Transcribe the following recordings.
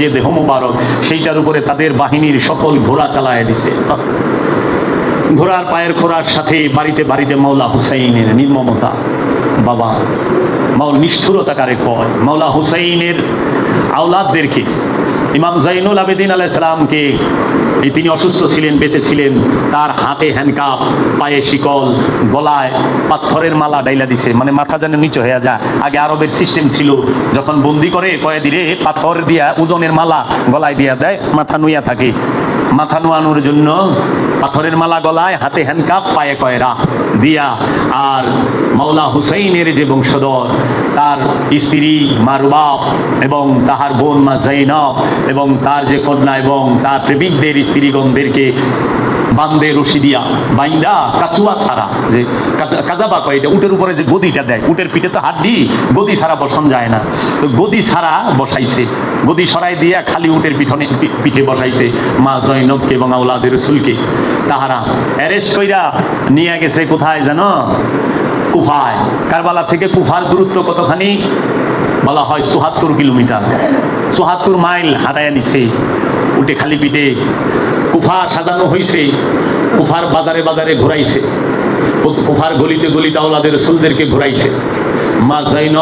যে দেহ মুবারক, সেইটার উপরে তাদের বাহিনীর সকল ঘোড়া চালায় দিছে। ঘোড়ার পায়ের খোরার সাথে বাড়িতে বাড়িতে মাওলা হুসাইনের নির্মমতা। বাবা মাউল নিষ্ঠুরতা কারে কয়? মাওলা হুসাইনের আওলাদদেরকে ইমাম জাইনুল আবেদিন আলাহ সালামকে তিনি অসুস্থ ছিলেন, বেঁচে ছিলেন, তার হাতে হ্যান্ডকাপ পায়ে শিকল, গলায় পাথরের মালা ডাইলা দিছে মানে মাথা যেন নিচু হয়ে যায়। আগে আরবের সিস্টেম ছিল, যখন বন্দি করে কয়েদিরে পাথর দিয়া ওজনের মালা গলায় দিয়া দেয়, মাথা নুইয়া থাকে। মাথা নোয়ানোর জন্য পাথরের মালা গলায় হাতে হ্যান্ডকাপ পায়ে কয়রা দিয়া, আর মাওলা হুসাইনের যে বংশধর, তার স্ত্রী মারুবাব এবং তাহার বোন মা জৈনব এবং তার যে কন্যা এবং তার প্রেমিকদের স্ত্রীগণদেরকে বান্দে রশি দিয়া বাইন্দা কাচুয়া ছাড়া। যে কাজাবা কয়, এটা উটের উপরে যে গদিটা দেয়, উটের পিঠে তো দিই গদি ছাড়া বসন যায় না। তো গদি ছাড়া বসাইছে। গদি সরাই দিয়া খালি উটের পিঠনে পিঠে বসাইছে মা জৈনবকে এবং আউলাদের রসুলকে। তাহারা অ্যারেস্ট কইরা নিয়ে গেছে কোথায় জানো কুফায়। কারবালা থেকে কুফার দূরত্ব কতখানি? বলা হয় চুহাত্তর কিলোমিটার। চুহাত্তর মাইল হাঁটাইয়া নিছে। উঠে খালি পিঠে কুফা সাজানো হয়েছে কুফার বাজারে বাজারে ঘুরাইছে। কুফার গলিতে গলিতে আওলাদের রসুলদেরকে ঘুরাইছে। মা জাইন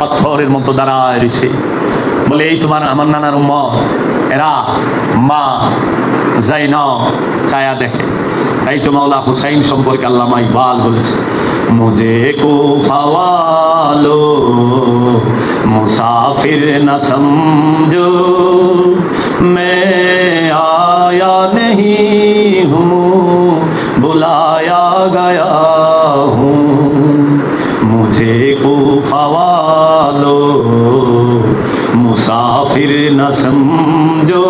পাথরের মতো দাঁড়ায় রয়েছে বলে, এই তোমার, আমার নানার ম এরা মা যাই চায়া দেখে। তাই তো মাওলা হুসাইন সম্পর্কে আল্লামা ইকবাল বলেছে মুজে কো ফাওয়ালো মুসাফির না সমঝো, মে मुसाफिर न समझो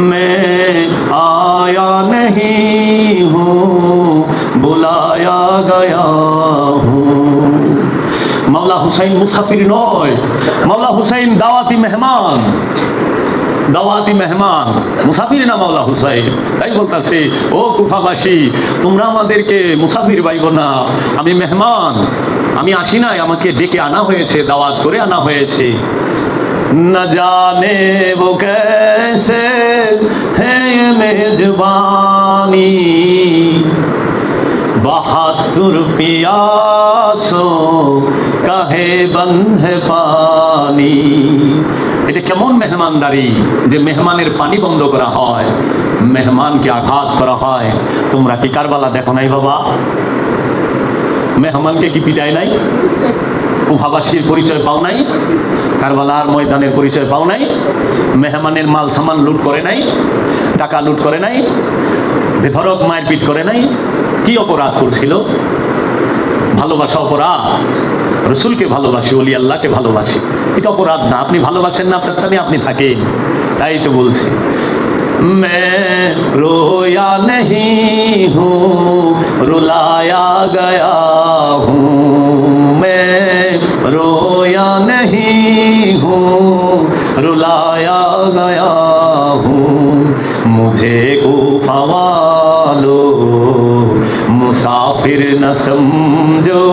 मैं आया नहीं हूँ बुलाया गया हूँ মাওলা হুসাইন মুসাফির নয় মাওলা হুসাইন দাওয়াতি মেহমান দাওয়াতি মেহমান মুসাফির না মাওলা হুসাইন তাই বলতাছে ও কুফাবাসী তোমরা আমাদেরকে মুসাফির পাইব না আমি মেহমান আমি আসি নাই আমাকে ডেকে আনা হয়েছে দাওয়াত করে আনা হয়েছে न जाने वो कैसे है ये मेजबानी बहादुर पियासो কাহে বন্ধে পানি এটা কেমন মেহমানদারি যে মেহমানের পানি বন্ধ করা হয় মেহমানকে আঘাত করা হয় তোমরা কি কারবালা দেখো নাই বাবা মেহমানকে কি পিটায় নাই কুফাবাসীর পরিচয় পাও নাই, কারবালার ময়দানের পরিচয় পাও নাই, মেহমানের মাল সামান লুট করে নাই, টাকা লুট করে নাই বেধরক মারপিট করে নাই, কি অপরাধ করছিল? ভালোবাসা অপরাধ। রসুলকে ভালোবাসি, অলি আল্লাহকে ভালোবাসি। এটা অপরাধ না, আপনি ভালোবাসেন না, আপনার টানে আপনি থাকেন। তাই তো বলছি। मैं रोया नहीं हूँ, रुलाया गया हूँ। मैं रोया नहीं हूँ, रुलाया गया हूँ। मुझे गुफावालो मुसाफिर न समझो।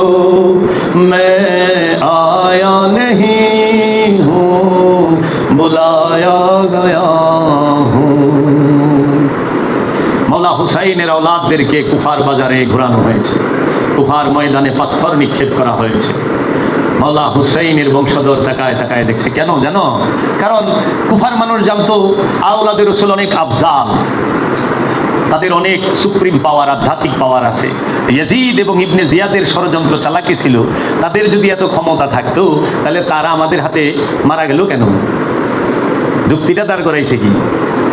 मैं आया नहीं हूँ बुलाया হুসাইনের ওলাদদেরকে কুফার বাজারে ঘোরানো হয়েছে। কুফার ময়দানে পাথর নিক্ষেপ করা হয়েছে। মৌলা হুসাইনের বংশধর তাকায় তাকায় দেখছে, কেন জানো কারণ কুফার মানুষ জানতো, আওলাদের রসুল অনেক আফজাল। তাদের অনেক সুপ্রিম পাওয়ার, আধ্যাত্মিক পাওয়ার আছে। ইয়াজিদ এবং ইবনে জিয়াদের ষড়যন্ত্র চালাকি ছিল। তাদের যদি এত ক্ষমতা থাকতো, তাহলে তারা আমাদের হাতে মারা গেল কেন? যুক্তিটা তার করাইছে কি?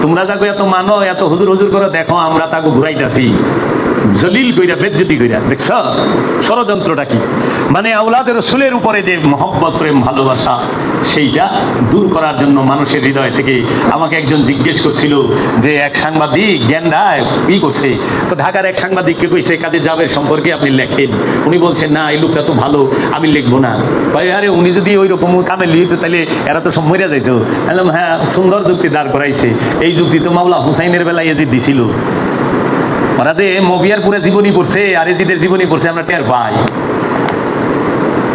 তোমরা যাকে এত মানো এত হুজুর হুজুর করে দেখো আমরা তাকে ঘুরাইতাছি। জলিল কইরা, বেজ্জতি কইরা, দেখছ? ষড়যন্ত্রটা কি? মানে আউলাদের রসুলের উপরে যে মহব্বত, প্রেম, ভালোবাসা, সেইটা দূর করার জন্য মানুষের হৃদয় থেকে আমাকে একজন জিজ্ঞেস করছিল যে, এক সাংবাদিক জ্ঞানদায় কি করছে? তো ঢাকার এক সাংবাদিককে কইছে, কাজে যাবের সম্পর্কে আপনি লেখেন। উনি বলছেন, না, এই লোকটা তো ভালো, আমি লিখব না। ভাই আরে, উনি যদি ওই রকম কামে লিখতো তাহলে এরা তো সব মরিয়া যাইতো। হ্যাঁ সুন্দর যুক্তি দাঁড় করাইছে। এই যুক্তি তো মাওলা হুসাইনের বেলায় এজিদ দিছিল। ওরা যে মবিয়ার পুরে জীবনী পড়ছে, আর এজিদের জীবনী পড়ছে, আমরা টের পাই?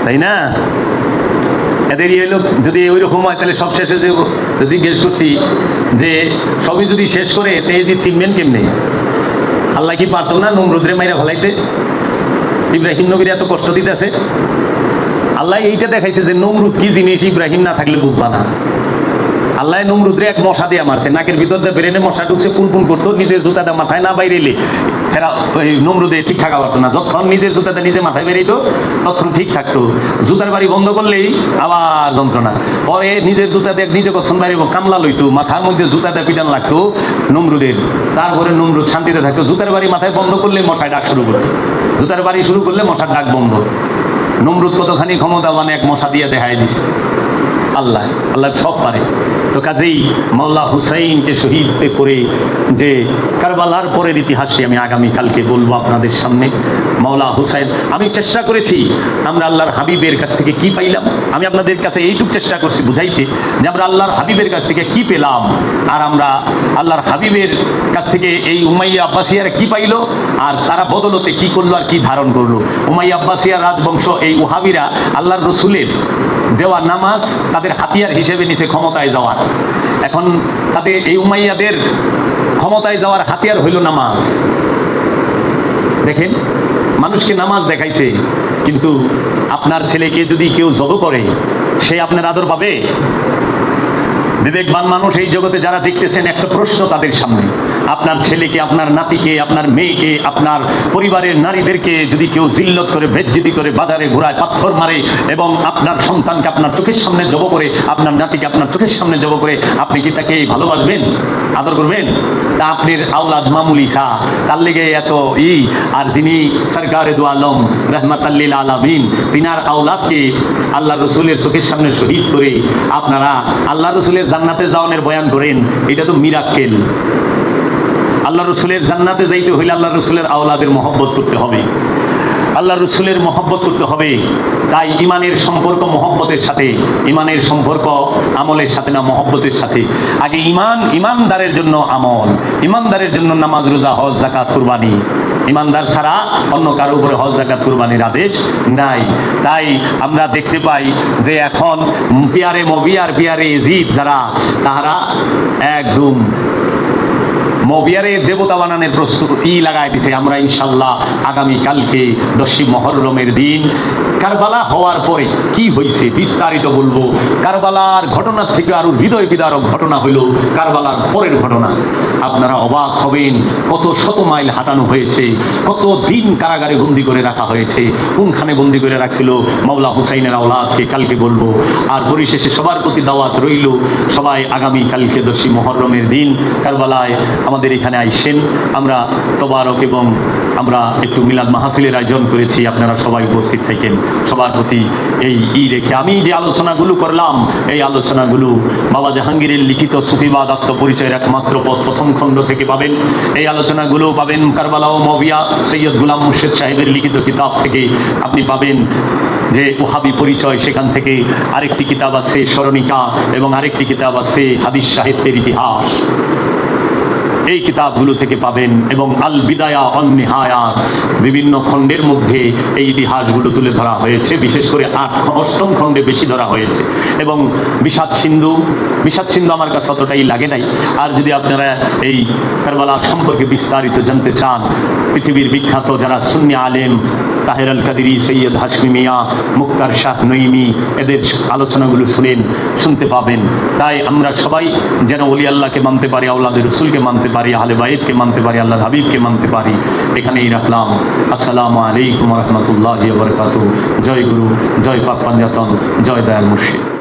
তাই না? এদের ইয়ে লোক যদি ওই রকম হয়, তাহলে সব শেষে জিজ্ঞেস করছি যে, সবই যদি শেষ করে, তে এই যে চিনবেন কেমনে? আল্লাহ কি পারতো না নমরুদ্রে মাইরা ফেলাইতে? ইব্রাহিম নবীর এত কষ্ট দিতেছে? আল্লাহ এইটা দেখাইছে যে নমরুদ কি জিনিস ইব্রাহিম না থাকলে বুঝবা না। আল্লাহ নমরুদ্রে এক মশা দিয়ে মারছে। নাকের ভিতর দিয়ে বেরেনে মশা ঢুকছে পুন পুন করতো, নিজের জুতাটা মাথায় না বাইরে এলে এরা ওই নমরুদে ঠিক থাকা পারতো না। যখন নিজের জুতাটা নিজে মাথায় বেরিয়েতো তখন ঠিক থাকতো। জুতার বাড়ি বন্ধ করলেই আবার যন্ত্রণা। পরে নিজের জুতা দিয়ে নিজে কখন বাড়ি কামলা লইতো। মাথার মধ্যে জুতাটা পিটান লাগতো নমরুদের। তারপরে নমরুদ শান্তিতে থাকতো। জুতার বাড়ি মাথায় বন্ধ করলে মশায় ডাক শুরু করতো। জুতার বাড়ি শুরু করলে মশার ডাক বন্ধ। নমরুদ কতখানি ক্ষমতা মানে এক মশা দিয়ে দেখায় দিছে। আল্লাহ আল্লাহ সব পারে। তো কাজেই মাল্লা হুসাইনকে শহীদ করে যে কারবালার পরের ইতিহাসে আমি আগামীকালকে বলব আপনাদের সামনে। মাওলা হুসাইন, আমি চেষ্টা করেছি। আমরা আল্লাহর হাবিবের কাছ থেকে কি পাইলাম? আমি আপনাদের কাছে এইটুক চেষ্টা করছি বুঝাইতে, যে আমরা আল্লাহর হাবিবের কাছ থেকে কি পেলাম? আর আমরা আল্লাহর হাবিবের কাছ থেকে এই উমাইয়া আব্বাসিয়ারা কি পাইলো? আর তারা বদলতে কি করল আর কি ধারণ করল? উমাইয়া আব্বাসিয়া রাজবংশ, এই ওহাবিরা আল্লাহর রসুলের দেওয়া নামাজ তাদের হাতিয়ার হিসেবে নিছে ক্ষমতায় যাওয়ার। এখন তাদের, এই উমাইয়াদের ক্ষমতায় যাওয়ার হাতিয়ার হইল নামাজ। দেখেন মানুষকে নামাজ দেখাইছে, কিন্তু আপনার ছেলেকে যদি কেউ জব করে, সে আপনার আদর পাবে? বিবেকবান মানুষ এই জগতে যারা দেখতেছেন, একটা প্রশ্ন তাদের সামনে। আপনার ছেলেকে, আপনার নাতিকে, আপনার মেয়েকে, আপনার পরিবারের নারীদেরকে যদি কেউ জিল্লত করে, বেজ্জিতি করে, বাজারে ঘোরায় পাথর মারে এবং আপনার সন্তানকে আপনার চোখের সামনে জব করে, আপনার নাতিকে আপনার চোখের সামনে জব করে, আপনি কি তাকে ভালোবাসবেন, আদর করবেন? তা আপনার আওলাদ মামুলি শাহ তার লেগে এত ই, আর যিনি সরকার দু আলম রহমত আল্লিল আলমিন, তিনার আওলাদকে আল্লাহ রসুলের চোখের সামনে শহীদ করে আপনারা আল্লাহ রসুলের জান্নাতে যাওয়ানের বয়ান করেন, এটা তো মিরাক্কেল। আল্লাহ রসুলের জান্নাতে যাইতে হইলে আল্লাহ রসুলের আওলাদের মহব্বত করতে হবে। আল্লাহ রসুলের মহব্বত করতে হবে। তাই ইমানের সম্পর্ক মহব্বতের সাথে, ইমানের সম্পর্ক আমলের সাথে না মহব্বতের সাথে। আগে ইমান, ইমানদারের জন্য আমল। ইমানদারের জন্য নামাজ, রোজা, হজ জাকাত কুরবানি। ইমানদার ছাড়া অন্য কারও উপরে হজ জাকাত কুরবানির আদেশ নাই। তাই আমরা দেখতে পাই যে এখন পিয়ারে মবিয়ার, পিয়ারে জিদ যারা, তাহারা একদম মবিয়ারে দেবতা বানানোর প্রস্তুতি লাগাই দিছে আমরা ইনশাল্লাহ আগামী কালকে দশী মহরমের দিন। কারবালা হওয়ার পরে কি হয়েছে বিস্তারিত বলব। কারবালার ঘটনার থেকে আরও হৃদয় বিদারক ঘটনা হইল কারবালার পরের ঘটনা। আপনারা অবাক হবেন কত শত মাইল হাঁটানো হয়েছে, কত দিন কারাগারে বন্দি করে রাখা হয়েছে, কোনখানে বন্দি করে রাখছিল মাওলা হুসাইনের আওলাদকে কালকে বলব। আর পরিশেষে সবার প্রতি দাওয়াত রইল, সবাই আগামী কালকে দশী মহরমের দিন কারবালায় আমাদের এখানে আইসেন। আমরা তবারক এবং আমরা একটু মিলাদ মাহফিলের আয়োজন করেছি। আপনারা সবাই উপস্থিত থাকেন। সবার প্রতি এই ই রেখে আমি যে আলোচনাগুলো করলাম, এই আলোচনাগুলো বাবা জাহাঙ্গীরের লিখিত সুফিবাদ আত্মপরিচয়ের একমাত্র পথ প্রথম খণ্ড থেকে পাবেন। এই আলোচনাগুলো পাবেন কারবালা ও মবিয়া সৈয়দ গুলাম মুর্শেদ সাহেবের লিখিত কিতাব থেকে আপনি পাবেন। যে ওহাবি পরিচয় সেখান থেকে আরেকটি কিতাব আছে স্মরণিকা এবং আরেকটি কিতাব আছে হাদিস সাহিত্যের ইতিহাস। এই কিতাবগুলো থেকে পাবেন এবং আল বিদায়া অন্নিহায়া বিভিন্ন খণ্ডের মধ্যে এই ইতিহাসগুলো তুলে ধরা হয়েছে, বিশেষ করে আট অষ্টম খণ্ডে বেশি ধরা হয়েছে। এবং বিষাদ সিন্ধু বিষাদ সিন্ধু আমার কাছে অতটাই লাগে নাই। আর যদি আপনারা এই কারবালা সম্পর্কে বিস্তারিত জানতে চান, পৃথিবীর বিখ্যাত যারা সুন্নি আলেম তাহের আল কাদিরি, সৈয়দ হাসমি মিয়া, মুক্তার শাহ নইমি এদের আলোচনাগুলো শুনেন, শুনতে পাবেন। তাই আমরা সবাই যেন অলি আল্লাহকে মানতে পারি আউলাদের রসুলকে মানতে পারি, আহলে বাইদকে মানতে পারি আল্লাহ হাবিবকে মানতে পারি, এখানেই রাখলাম। আসসালামু আলাইকুম রহমতুল্লাহ বরকাত জয় গুরু, জয় পাক পাঞ্জাতন, জয় দয়াল মুর্শিদ।